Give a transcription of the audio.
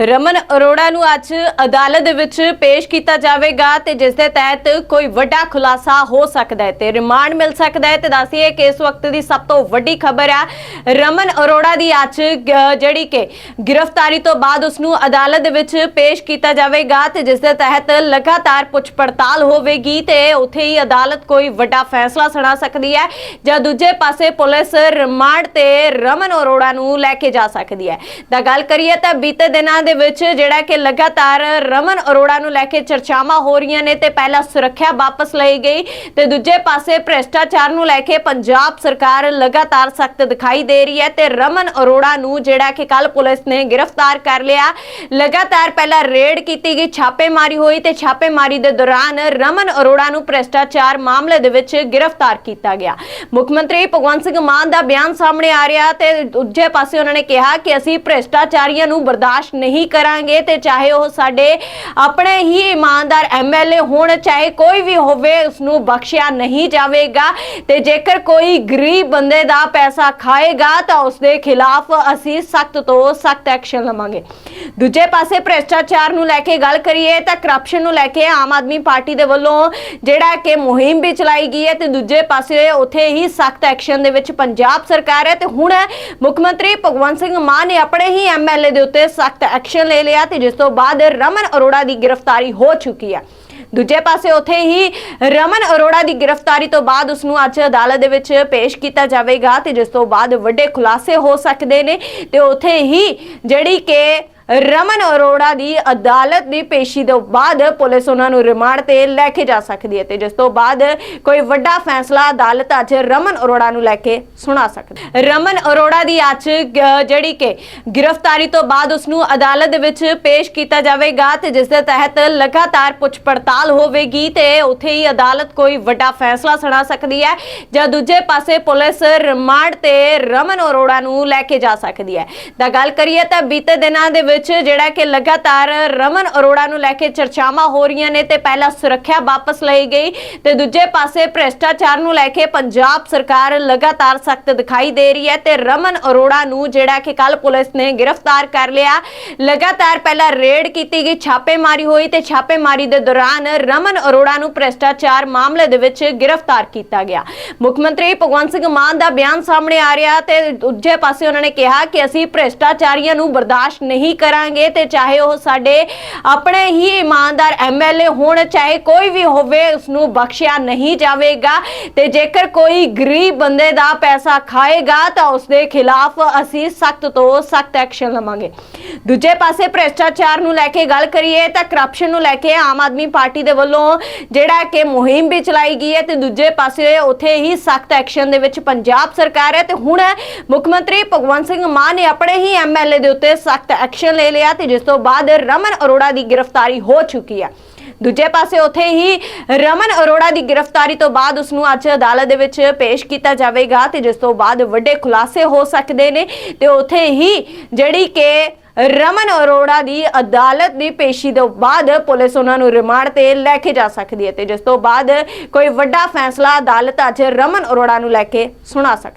ਰਮਨ ਅਰੋੜਾ ਨੂੰ ਅੱਜ ਅਦਾਲਤ ਦੇ ਵਿੱਚ ਪੇਸ਼ ਕੀਤਾ ਜਾਵੇਗਾ ਤੇ ਜਿਸ ਦੇ ਤਹਿਤ ਕੋਈ ਵੱਡਾ ਖੁਲਾਸਾ ਹੋ ਸਕਦਾ ਹੈ ਤੇ ਰਿਮਾਂਡ ਮਿਲ ਸਕਦਾ ਹੈ ਤੇ ਦੱਸੀਏ ਕਿ ਇਸ ਵਕਤ ਦੀ ਸਭ ਤੋਂ ਵੱਡੀ ਖਬਰ ਹੈ ਰਮਨ ਅਰੋੜਾ ਦੀ ਅੱਜ ਜਿਹੜੀ ਕਿ ਗ੍ਰਿਫਤਾਰੀ ਤੋਂ ਬਾਅਦ ਉਸ ਨੂੰ ਅਦਾਲਤ ਦੇ ਵਿੱਚ ਪੇਸ਼ ਕੀਤਾ ਜਾਵੇਗਾ ਤੇ ਜਿਸ ਦੇ ਤਹਿਤ ਲਗਾਤਾਰ ਪੁੱਛ ਪੜਤਾਲ ਹੋਵੇਗੀ ਤੇ ਉੱਥੇ ਹੀ ਅਦਾਲਤ ਕੋਈ ਵੱਡਾ ਫੈਸਲਾ ਸੁਣਾ ਸਕਦੀ ਹੈ ਜਾਂ ਦੂਜੇ ਪਾਸੇ ਪੁਲਿਸ ਰਿਮਾਂਡ ਤੇ ਰਮਨ ਅਰੋੜਾ ਨੂੰ ਲੈ ਕੇ ਜਾ ਸਕਦੀ ਹੈ। ਤਾਂ ਗੱਲ ਕਰੀਏ ਤਾਂ ਬੀਤੇ ਦਿਨਾਂ ਦੇ ਵਿੱਚ ਜਿਹੜਾ ਕਿ ਲਗਾਤਾਰ ਰਮਨ ਅਰੋੜਾ ਨੂੰ ਲੈ ਕੇ ਚਰਚਾਵਾਂ ਹੋ ਰਹੀਆਂ ਨੇ ਤੇ ਪਹਿਲਾਂ ਸੁਰੱਖਿਆ ਵਾਪਸ ਲਈ ਗਈ ਤੇ ਦੂਜੇ ਪਾਸੇ ਭ੍ਰਿਸ਼ਟਾਚਾਰ ਨੂੰ ਲੈ ਕੇ ਪੰਜਾਬ ਸਰਕਾਰ ਲਗਾਤਾਰ ਸਖਤ ਦਿਖਾਈ ਦੇ ਰਹੀ ਹੈ ਤੇ ਰਮਨ ਅਰੋੜਾ ਨੂੰ ਜਿਹੜਾ ਕਿ ਕੱਲ ਪੁਲਿਸ ਨੇ ਗ੍ਰਿਫਤਾਰ ਕਰ ਲਿਆ। ਲਗਾਤਾਰ ਪਹਿਲਾਂ ਰੇਡ ਕੀਤੀ ਗਈ, ਛਾਪੇਮਾਰੀ ਹੋਈ ਤੇ ਛਾਪੇਮਾਰੀ ਦੇ ਦੌਰਾਨ ਰਮਨ ਅਰੋੜਾ ਨੂੰ ਭ੍ਰਿਸ਼ਟਾਚਾਰ ਮਾਮਲੇ ਦੇ ਵਿੱਚ ਗ੍ਰਿਫਤਾਰ ਕੀਤਾ ਗਿਆ। ਮੁੱਖ ਮੰਤਰੀ ਭਗਵੰਤ ਸਿੰਘ ਮਾਨ ਦਾ ਬਿਆਨ ਸਾਹਮਣੇ ਆ ਰਿਹਾ ਤੇ ਦੂਜੇ ਪਾਸੇ ਉਹਨਾਂ ਨੇ ਕਿਹਾ ਕਿ ਅਸੀਂ ਭ੍ਰਿਸ਼ਟਾਚਾਰੀਆਂ ਨੂੰ ਬਰਦਾਸ਼ਤ ਨਹੀਂ ਕਰਾਂਗੇ ਤੇ ਚਾਹੇ ਉਹ ਸਾਡੇ ਆਪਣੇ ਹੀ ਇਮਾਨਦਾਰ ਐਮਐਲਏ ਹੋਣ, ਚਾਹੇ ਕੋਈ ਵੀ ਹੋਵੇ ਉਸ ਨੂੰ ਬਖਸ਼ਿਆ ਨਹੀਂ ਜਾਵੇਗਾ। ਤੇ ਜੇਕਰ ਕੋਈ ਗਰੀਬ ਬੰਦੇ ਦਾ ਪੈਸਾ ਖਾਏਗਾ, ਤਾਂ ਉਸ ਦੇ ਖਿਲਾਫ ਅਸੀਂ ਸਖਤ ਤੋਂ ਸਖਤ ਐਕਸ਼ਨ ਲਵਾਂਗੇ। ਦੂਜੇ ਪਾਸੇ ਭ੍ਰਿਸ਼ਟਾਚਾਰ ਨੂੰ ਲੈ ਕੇ ਗੱਲ ਕਰੀਏ, ਤਾਂ ਕਰਪਸ਼ਨ ਨੂੰ ਲੈ ਕੇ ਆਮ ਆਦਮੀ ਪਾਰਟੀ ਦੇ ਵੱਲੋਂ ਜਿਹੜਾ ਕਿ ਮੁਹਿੰਮ ਵੀ ਚਲਾਈ ਗਈ ਹੈ, ਤੇ ਦੂਜੇ ਪਾਸੇ ਉੱਥੇ ਹੀ ਸਖਤ ਐਕਸ਼ਨ ਦੇ ਵਿੱਚ ਪੰਜਾਬ ਸਰਕਾਰ ਹੈ। ਤੇ ਹੁਣ ਮੁੱਖ ਮੰਤਰੀ ਭਗਵੰਤ ਸਿੰਘ ਮਾਨ ਨੇ ਆਪਣੇ ਹੀ ਐਮਐਲਏ ਦੇ ਉੱਤੇ ਸਖਤ ਐਕਸ਼ਨ ਲੈ ਲਿਆ ਤੇ ਜਿਸ ਤੋਂ ਬਾਅਦ ਰਮਨ ਅਰੋੜਾ ਦੀ ਗ੍ਰਿਫਤਾਰੀ ਹੋ ਚੁੱਕੀ ਹੈ। ਦੂਜੇ ਪਾਸੇ ਉੱਥੇ ਹੀ ਰਮਨ ਅਰੋੜਾ ਦੀ ਗ੍ਰਿਫਤਾਰੀ ਤੋਂ ਬਾਅਦ ਉਸ ਨੂੰ ਅੱਜ ਅਦਾਲਤ ਦੇ ਵਿੱਚ ਪੇਸ਼ ਕੀਤਾ ਜਾਵੇਗਾ ਤੇ ਜਿਸ ਤੋਂ ਬਾਅਦ ਵੱਡੇ ਖੁਲਾਸੇ ਹੋ ਸਕਦੇ ਨੇ ਤੇ ਉੱਥੇ ਹੀ ਜਿਹੜੀ ਕਿ ਰਮਨ ਅਰੋੜਾ ਦੀ ਅਦਾਲਤ ਦੀ ਪੇਸ਼ੀ ਤੋਂ ਬਾਅਦ ਪੁਲਿਸ ਉਹਨਾਂ ਨੂੰ ਰਿਮਾਂਡ ਤੇ ਲੈ ਕੇ ਜਾ ਸਕਦੀ ਹੈ ਤੇ ਜਿਸ ਤੋਂ ਬਾਅਦ ਕੋਈ ਵੱਡਾ ਫੈਸਲਾ ਅਦਾਲਤ ਅੱਜ ਰਮਨ ਅਰੋੜਾ ਨੂੰ ਲੈ ਕੇ ਸੁਣਾ ਸਕਦੀ ਰਮਨ ਅਰੋੜਾ ਦੀ ਅੱਜ ਜਿਹੜੀ ਕਿ ਗ੍ਰਿਫਤਾਰੀ ਤੋਂ ਬਾਅਦ ਉਸ ਨੂੰ ਅਦਾਲਤ ਦੇ ਵਿੱਚ ਪੇਸ਼ ਕੀਤਾ ਜਾਵੇਗਾ ਤੇ ਜਿਸ ਦੇ ਤਹਿਤ ਲਗਾਤਾਰ ਪੁੱਛ ਪੜਤਾਲ ਹੋਵੇਗੀ ਤੇ ਉੱਥੇ ਹੀ ਅਦਾਲਤ ਕੋਈ ਵੱਡਾ ਫੈਸਲਾ ਸੁਣਾ ਸਕਦੀ ਹੈ ਜਾਂ ਦੂਜੇ ਪਾਸੇ ਪੁਲਿਸ ਰਿਮਾਂਡ ਤੇ ਰਮਨ ਅਰੋੜਾ ਨੂੰ ਲੈ ਕੇ ਜਾ ਸਕਦੀ ਹੈ। ਤਾਂ ਗੱਲ ਕਰੀਏ ਤਾਂ ਬੀਤੇ ਦਿਨਾਂ ਦੇ ਵਿੱਚ ਵਿੱਚ ਜਿਹੜਾ ਕਿ ਲਗਾਤਾਰ ਰਮਨ ਅਰੋੜਾ ਨੂੰ ਲੈ ਕੇ ਚਰਚਾਵਾਂ ਹੋ ਰਹੀਆਂ ਨੇ ਤੇ ਪਹਿਲਾਂ ਸੁਰੱਖਿਆ ਵਾਪਸ ਲਈ ਗਈ ਤੇ ਦੂਜੇ ਪਾਸੇ ਭ੍ਰਿਸ਼ਟਾਚਾਰ ਨੂੰ ਲੈ ਕੇ ਪੰਜਾਬ ਸਰਕਾਰ ਲਗਾਤਾਰ ਸਖਤ ਦਿਖਾਈ ਦੇ ਰਹੀ ਹੈ ਤੇ ਰਮਨ ਅਰੋੜਾ ਨੂੰ ਜਿਹੜਾ ਕਿ ਕੱਲ ਪੁਲਿਸ ਨੇ ਗ੍ਰਿਫਤਾਰ ਕਰ ਲਿਆ। ਲਗਾਤਾਰ ਪਹਿਲਾਂ ਰੇਡ ਕੀਤੀ ਗਈ, ਛਾਪੇਮਾਰੀ ਹੋਈ ਤੇ ਛਾਪੇਮਾਰੀ ਦੇ ਦੌਰਾਨ ਰਮਨ ਅਰੋੜਾ ਨੂੰ ਭ੍ਰਿਸ਼ਟਾਚਾਰ ਮਾਮਲੇ ਦੇ ਵਿੱਚ ਗ੍ਰਿਫਤਾਰ ਕੀਤਾ ਗਿਆ। ਮੁੱਖ ਮੰਤਰੀ ਭਗਵੰਤ ਸਿੰਘ ਮਾਨ ਦਾ ਬਿਆਨ ਸਾਹਮਣੇ ਆ ਰਿਹਾ ਤੇ ਦੂਜੇ ਪਾਸੇ ਉਹਨਾਂ ਨੇ ਕਿਹਾ ਕਿ ਅਸੀਂ ਭ੍ਰਿਸ਼ਟਾਚਾਰੀਆਂ ਨੂੰ ਬਰਦਾਸ਼ਤ ਨਹੀਂ ਕਰਾਂਗੇ ਤੇ ਚਾਹੇ ਉਹ ਸਾਡੇ ਆਪਣੇ ਹੀ ਇਮਾਨਦਾਰ ਐਮਐਲਏ ਹੋਣ, ਚਾਹੇ ਕੋਈ ਵੀ ਹੋਵੇ ਉਸ ਨੂੰ ਬਖਸ਼ਿਆ ਨਹੀਂ ਜਾਵੇਗਾ। ਤੇ ਜੇਕਰ ਕੋਈ ਗਰੀਬ ਬੰਦੇ ਦਾ ਪੈਸਾ ਖਾਏਗਾ, ਤਾਂ ਉਸ ਦੇ ਖਿਲਾਫ ਅਸੀਂ ਸਖਤ ਤੋਂ ਸਖਤ ਐਕਸ਼ਨ ਲਵਾਂਗੇ। ਦੂਜੇ ਪਾਸੇ ਭ੍ਰਿਸ਼ਟਾਚਾਰ ਨੂੰ ਲੈ ਕੇ ਗੱਲ ਕਰੀਏ, ਤਾਂ ਕਰਪਸ਼ਨ ਨੂੰ ਲੈ ਕੇ ਆਮ ਆਦਮੀ ਪਾਰਟੀ ਦੇ ਵੱਲੋਂ ਜਿਹੜਾ ਕਿ ਮੁਹਿੰਮ ਵੀ ਚਲਾਈ ਗਈ ਹੈ ਤੇ ਦੂਜੇ ਪਾਸੇ ਉੱਥੇ ਹੀ ਸਖਤ ਐਕਸ਼ਨ ਦੇ ਵਿੱਚ ਪੰਜਾਬ ਸਰਕਾਰ ਹੈ। ਤੇ ਹੁਣ ਮੁੱਖ ਮੰਤਰੀ ਭਗਵੰਤ ਸਿੰਘ ਮਾਨ ਨੇ ਆਪਣੇ ਹੀ ਐਮਐਲਏ ਦੇ ਉੱਤੇ ਸਖਤ ਐਕਸ਼ਨ ਲੈ ਲਿਆ ਤੇ ਜਿਸ ਤੋਂ ਬਾਅਦ ਰਮਨ ਅਰੋੜਾ ਦੀ ਗ੍ਰਿਫਤਾਰੀ ਹੋ ਚੁੱਕੀ ਹੈ। ਦੂਜੇ ਪਾਸੇ ਉੱਥੇ ਹੀ ਰਮਨ ਅਰੋੜਾ ਦੀ ਗ੍ਰਿਫਤਾਰੀ ਤੋਂ ਬਾਅਦ ਉਸ ਨੂੰ ਅੱਜ ਅਦਾਲਤ ਦੇ ਵਿੱਚ ਪੇਸ਼ ਕੀਤਾ ਜਾਵੇਗਾ ਤੇ ਜਿਸ ਤੋਂ ਬਾਅਦ ਵੱਡੇ ਖੁਲਾਸੇ ਹੋ ਸਕਦੇ ਨੇ ਤੇ ਉੱਥੇ ਹੀ ਜਿਹੜੀ ਕਿ ਰਮਨ ਅਰੋੜਾ ਦੀ ਅਦਾਲਤ ਦੀ ਪੇਸ਼ੀ ਤੋਂ ਬਾਅਦ ਪੁਲਿਸ ਉਹਨਾਂ ਨੂੰ ਰਿਮਾਂਡ ਤੇ ਲੈ ਕੇ ਜਾ ਸਕਦੀ ਹੈ ਤੇ ਜਿਸ ਤੋਂ ਬਾਅਦ ਕੋਈ ਵੱਡਾ ਫੈਸਲਾ ਅਦਾਲਤ ਅੱਜ ਰਮਨ ਅਰੋੜਾ ਨੂੰ ਲੈ ਕੇ ਸੁਣਾ ਸਕਦੀ